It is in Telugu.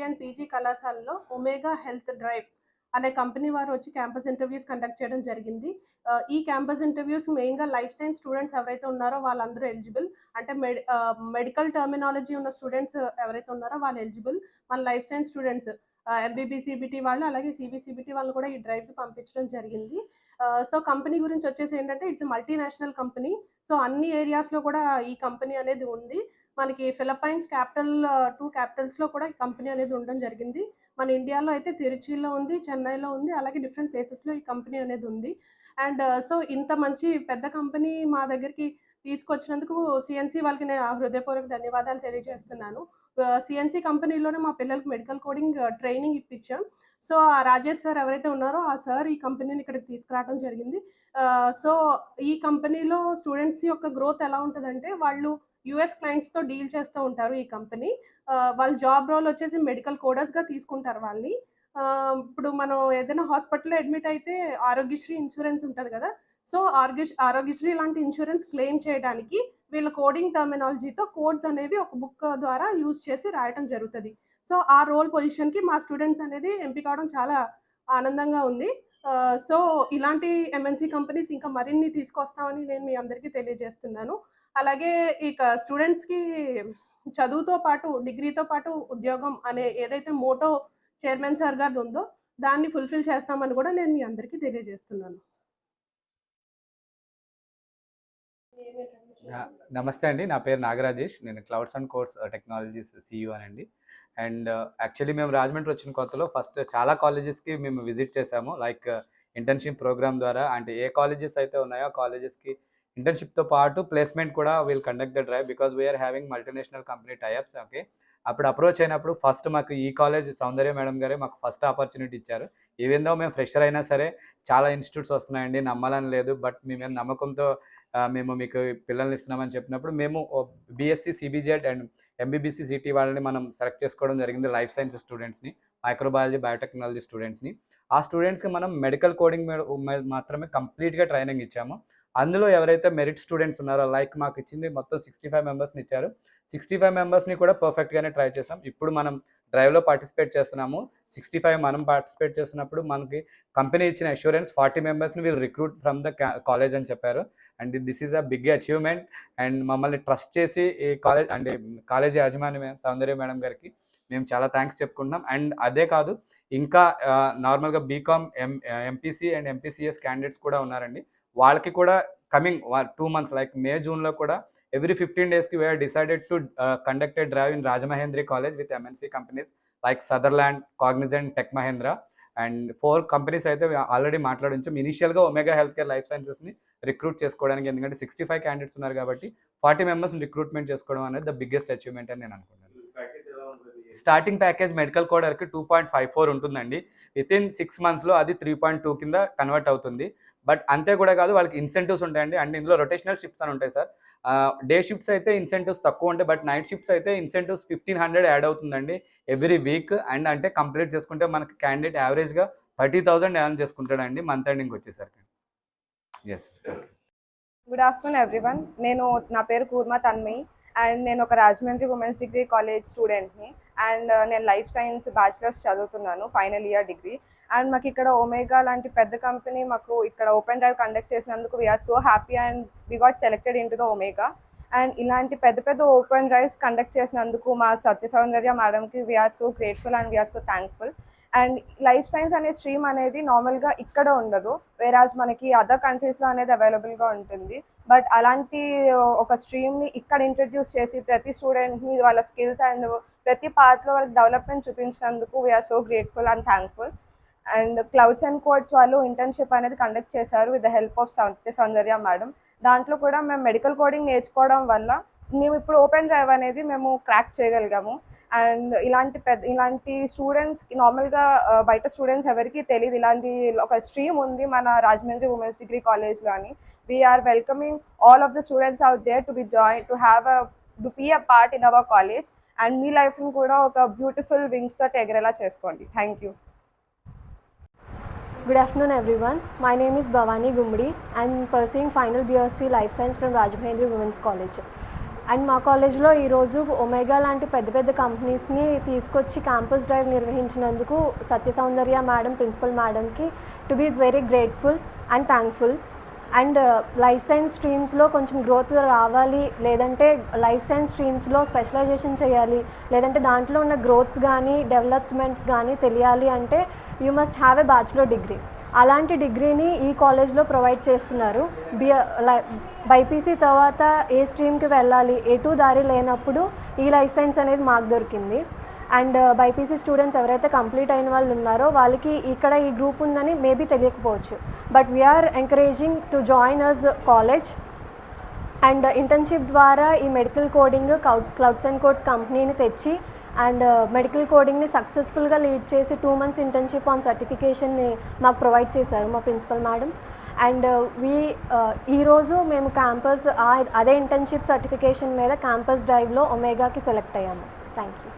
డిగ్రీ అండ్ పీజీ కళాశాలలో ఒమేగా హెల్త్ డ్రైవ్ అనే కంపెనీ వారు వచ్చి క్యాంపస్ ఇంటర్వ్యూస్ కండక్ట్ చేయడం జరిగింది. ఈ క్యాంపస్ ఇంటర్వ్యూస్ మెయిన్గా లైఫ్ సైన్స్ స్టూడెంట్స్ ఎవరైతే ఉన్నారో వాళ్ళందరూ ఎలిజిబుల్. అంటే మెడి మెడికల్ టర్మినాలజీ ఉన్న స్టూడెంట్స్ ఎవరైతే ఉన్నారో వాళ్ళు ఎలిజిబుల్. మన లైఫ్ సైన్స్ స్టూడెంట్స్ ఎంబీబీసీబీటీ వాళ్ళు అలాగే సిబిసిబిటీ వాళ్ళు కూడా ఈ డ్రైవ్కి పంపించడం జరిగింది. సో కంపెనీ గురించి వచ్చేసి ఏంటంటే ఇట్స్ మల్టీనేషనల్ కంపెనీ. సో అన్ని ఏరియాస్లో కూడా ఈ కంపెనీ అనేది ఉంది. మనకి ఫిలిప్పైన్స్ క్యాపిటల్ టూ క్యాపిటల్స్లో కూడా ఈ కంపెనీ అనేది ఉండడం జరిగింది. మన ఇండియాలో అయితే తిరుచిలో ఉంది చెన్నైలో ఉంది అలాగే డిఫరెంట్ ప్లేసెస్లో ఈ కంపెనీ అనేది ఉంది. అండ్ సో ఇంత మంచి పెద్ద కంపెనీ మా దగ్గరికి తీసుకొచ్చినందుకు సిఎన్సి వాళ్ళకి నేను హృదయపూర్వక ధన్యవాదాలు తెలియజేస్తున్నాను. సిఎన్సి కంపెనీలోనే మా పిల్లలకి మెడికల్ కోడింగ్ ట్రైనింగ్ ఇప్పించాం. సో ఆ రాజేష్ సార్ ఎవరైతే ఉన్నారో ఆ సార్ ఈ కంపెనీని ఇక్కడికి తీసుకురావడం జరిగింది. సో ఈ కంపెనీలో స్టూడెంట్స్ యొక్క గ్రోత్ ఎలా ఉంటుందంటే వాళ్ళు యుఎస్ క్లయింట్స్తో డీల్ చేస్తూ ఉంటారు ఈ కంపెనీ. వాళ్ళ జాబ్ రోల్ వచ్చేసి మెడికల్ కోడర్స్గా తీసుకుంటారు వాళ్ళని. ఇప్పుడు మనం ఏదైనా హాస్పిటల్లో అడ్మిట్ అయితే ఆరోగ్యశ్రీ ఇన్సూరెన్స్ ఉంటుంది కదా. సో ఆరోగ్య ఆరోగ్యశ్రీ లాంటి ఇన్సూరెన్స్ క్లెయిమ్ చేయడానికి వీళ్ళ కోడింగ్ టర్మినాలజీతో కోడ్స్ అనేవి ఒక బుక్ ద్వారా యూజ్ చేసి రాయటం జరుగుతుంది. సో ఆ రోల్ పొజిషన్కి మా స్టూడెంట్స్ అనేది ఎంపిక అవడం చాలా ఆనందంగా ఉంది. సో ఇలాంటి ఎంఎన్సీ కంపెనీస్ ఇంకా మరిన్ని తీసుకొస్తామని నేను మీ అందరికీ తెలియజేస్తున్నాను. అలాగే ఇక స్టూడెంట్స్కి చదువుతో పాటు డిగ్రీతో పాటు ఉద్యోగం అనే ఏదైతే మోటో చైర్మన్ సార్ గారిది ఉందో దాన్ని ఫుల్ఫిల్ చేస్తామని కూడా నేను మీ అందరికీ తెలియజేస్తున్నాను. నమస్తే అండి. నా పేరు నాగరాజేష్. నేను clouds uh, and codes technologies CEO అండి అండ్ యాక్చువల్లీ మేము రాజమండ్రి వచ్చిన కొత్తలో ఫస్ట్ చాలా కాలేజెస్కి మేము విజిట్ చేసాము లైక్ uh, ఇంటర్న్షిప్ ప్రోగ్రామ్ ద్వారా. అంటే ఏ కాలేజెస్ అయితే ఉన్నాయో ఆ కాలేజెస్కి ఇంటర్న్షిప్తో పాటు ప్లేస్మెంట్ కూడా we'll conduct the drive because we are having multinational company types okay అప్పుడు అప్రోచ్ అయినప్పుడు ఫస్ట్ మాకు ఈ కాలేజ్ సౌందర్య మేడం గారే మాకు ఫస్ట్ ఆపర్చునిటీ ఇచ్చారు. ఈవెన్ మేము ఫ్రెషర్ అయినా సరే చాలా ఇన్స్టిట్యూట్స్ వస్తున్నాయండి నమ్మాలని లేదు. బట్ మేము నమ్మకంతో మేము మీకు పిల్లల్ని ఇస్తున్నామని చెప్పినప్పుడు మేము BSc CBZ and MBBC city వాళ్ళని మనం సెలెక్ట్ చేసుకోవడం జరిగింది లైఫ్ సైన్స్ స్టూడెంట్స్ని మైక్రోబయాలజీ బయోటెక్నాలజీ స్టూడెంట్స్ని ఆ స్టూడెంట్స్కి మనం మెడికల్ కోడింగ్ మాత్రమే కంప్లీట్గా ట్రైనింగ్ ఇచ్చాము. అందులో ఎవరైతే మెరిట్ స్టూడెంట్స్ ఉన్నారో లైక్ మాకు ఇచ్చింది మొత్తం సిక్స్టీ ఫైవ్ మెంబర్స్ని ఇచ్చారు. సిక్స్టీ ఫైవ్ మెంబర్స్ని కూడా పర్ఫెక్ట్గానే ట్రై చేసాం. ఇప్పుడు మనం డ్రైవ్లో పార్టిసిపేట్ చేస్తున్నాము. సిక్స్టీ ఫైవ్ మనం పార్టిసిపేట్ చేస్తున్నప్పుడు మనకి కంపెనీ ఇచ్చిన అష్యూరెన్స్ ఫార్టీ మెంబర్స్ని వీళ్ళు రిక్రూట్ ఫ్రమ్ ద కాలేజ్ అని చెప్పారు. And this is a big achievement and మమ్మల్ని ట్రస్ట్ చేసి ఈ కాలేజ్ అంటే కాలేజ్ యాజమాన్యం సౌందర్య మేడం గారికి మేము చాలా థ్యాంక్స్ చెప్పుకుంటున్నాం. అండ్ అదే కాదు ఇంకా నార్మల్గా BCom M MPC and MPCS candidates కూడా ఉన్నారండి. వాళ్ళకి కూడా coming two months like May జూన్లో కూడా ఎవ్రీ ఫిఫ్టీన్ డేస్కి we are decided to conducted drive in Rajamahendri college with MNC companies like Sutherland Cognizant Tech Mahindra and four companies అయితే ఆల్రెడీ మాట్లాడించాం. ఇనిషియల్గా ఒమేగా హెల్త్ కేర్ లైఫ్ సైన్సెస్ని రిక్రూట్ చేసుకోవడానికి ఎందుకంటే సిక్స్టీ ఫైవ్ క్యాండిడేట్స్ ఉన్నారు కాబట్టి ఫార్టీ మెంబర్స్ని రిక్రూట్మెంట్ చేసుకోవడం అనేది ద బిగ్గెస్ట్ అచీవ్మెంట్ అని నేను అనుకుంటున్నాను. స్టార్టింగ్ ప్యాకేజ్ మెడికల్ కోడర్కి టూ పాయింట్ ఫైవ్ ఫోర్ ఉంటుందండి. విత్ ఇన్ సిక్స్ మంత్స్లో అది త్రీ పాయింట్ టూ కింద కన్వర్ట్ అవుతుంది. బట్ అంతే కూడా కాదు వాళ్ళకి ఇన్సెంటివ్స్ ఉంటాయండి. అండ్ ఇందులో రొటేషనల్ షిఫ్ట్స్ అని ఉంటాయి సార్. డే షిఫ్ట్స్ అయితే ఇన్సెంటివ్స్ తక్కువ ఉంటాయి. బట్ నైట్ షిఫ్ట్స్ అయితే ఇన్సెంటివ్స్ ఫిఫ్టీన్ హండ్రెడ్ యాడ్ అవుతుందండి ఎవ్రీ వీక్ అండ్ అంటే కంప్లీట్ చేసుకుంటే మనకి క్యాండిడేట్ యావరేజ్గా థర్టీ థౌసండ్ ఎర్న్ చేసుకుంటాడండి మంత్ ఎండింగ్ వచ్చేసరికి. ఎస్ గుడ్ ఆఫ్టర్నూన్ ఎవ్రీవన్ నేను నా పేరు కూర్మా తన్మయి. అండ్ నేను ఒక రాజమండ్రి ఉమెన్స్ డిగ్రీ కాలేజ్ స్టూడెంట్ని అండ్ నేను లైఫ్ సైన్స్ బ్యాచిలర్స్ చదువుతున్నాను ఫైనల్ ఇయర్ డిగ్రీ అండ్ మాకు ఇక్కడ ఒమేగా లాంటి పెద్ద కంపెనీ మాకు ఇక్కడ ఓపెన్ డ్రైవ్ కండక్ట్ చేసినందుకు we are so happy and we got selected in to the Omega and ఇలాంటి పెద్ద పెద్ద ఓపెన్ డ్రైవ్స్ కండక్ట్ చేసినందుకు మా సత్య సౌందర్య మేడంకి we are so grateful and we are so thankful and life science అనే స్ట్రీమ్ అనేది నార్మల్గా ఇక్కడ ఉండదు వేరాజ్ మనకి అదర్ కంట్రీస్లో అనేది అవైలబుల్గా ఉంటుంది. బట్ అలాంటి uh, ఒక స్ట్రీమ్ని ఇక్కడ ఇంట్రడ్యూస్ చేసి ప్రతి స్టూడెంట్ని వాళ్ళ స్కిల్స్ అండ్ ప్రతి పార్ట్లో వాళ్ళకి development చూపించినందుకు we are so grateful and thankful and clouds and codes వాళ్ళు ఇంటర్న్షిప్ అనేది కండక్ట్ చేశారు విత్ ద హెల్ప్ ఆఫ్ సౌత్య సౌందర్య మేడం. దాంట్లో కూడా మేము మెడికల్ కోడింగ్ నేర్చుకోవడం వల్ల మేము ఇప్పుడు ఓపెన్ డ్రైవ్ అనేది మేము క్రాక్ చేయగలిగాము. అండ్ ఇలాంటి పెద్ద ఇలాంటి స్టూడెంట్స్ నార్మల్గా బయట స్టూడెంట్స్ ఎవరికి తెలియదు. ఇలాంటి ఒక స్ట్రీమ్ ఉంది మన రాజమండ్రి ఉమెన్స్ డిగ్రీ కాలేజ్లో అని. We are welcoming all of the students out there to be join to have a to be a part in our college and మీ లైఫ్ని కూడా ఒక బ్యూటిఫుల్ వింగ్స్తో ఎగరేలా చేసుకోండి. Thank you Good afternoon, everyone. My name is Bhavani Gumdi. And pursuing final BSc Life Science from Rajmahendra Women's College. And మా కాలేజ్లో ఈరోజు ఒమేగా లాంటి పెద్ద పెద్ద కంపెనీస్ని తీసుకొచ్చి క్యాంపస్ డ్రైవ్ నిర్వహించినందుకు సత్య సౌందర్య మేడం ప్రిన్సిపల్ మేడంకి to be very grateful and thankful and life science స్ట్రీమ్స్లో కొంచెం గ్రోత్ రావాలి లేదంటే లైఫ్ సైన్స్ స్ట్రీమ్స్లో స్పెషలైజేషన్ చేయాలి లేదంటే దాంట్లో ఉన్న గ్రోత్స్ కానీ డెవలప్మెంట్స్ కానీ తెలియాలి అంటే you must have a bachelor degree అలాంటి డిగ్రీని ఈ కాలేజ్లో ప్రొవైడ్ చేస్తున్నారు. బి బైపీసీ తర్వాత ఏ స్ట్రీమ్కి వెళ్ళాలి ఎటు దారి లేనప్పుడు ఈ లైఫ్ సైన్స్ అనేది మాకు దొరికింది. అండ్ uh, బైపీసీ స్టూడెంట్స్ ఎవరైతే కంప్లీట్ అయిన వాళ్ళు ఉన్నారో వాళ్ళకి ఇక్కడ ఈ గ్రూప్ ఉందని మేబీ తెలియకపోవచ్చు. But we are encouraging to join us college and internship ద్వారా ఈ medical coding clouds and codes కంపెనీని తెచ్చి అండ్ మెడికల్ కోడింగ్ని సక్సెస్ఫుల్గా లీడ్ చేసి టూ మంత్స్ ఇంటర్న్షిప్ ఆన్ సర్టిఫికేషన్ని మాకు ప్రొవైడ్ చేశారు మా principal madam and uh, we uh, ఈరోజు మేము క్యాంపస్ అదే ఇంటర్న్షిప్ సర్టిఫికేషన్ మీద క్యాంపస్ డ్రైవ్లో ఒమేగాకి సెలెక్ట్ అయ్యాము. Thank you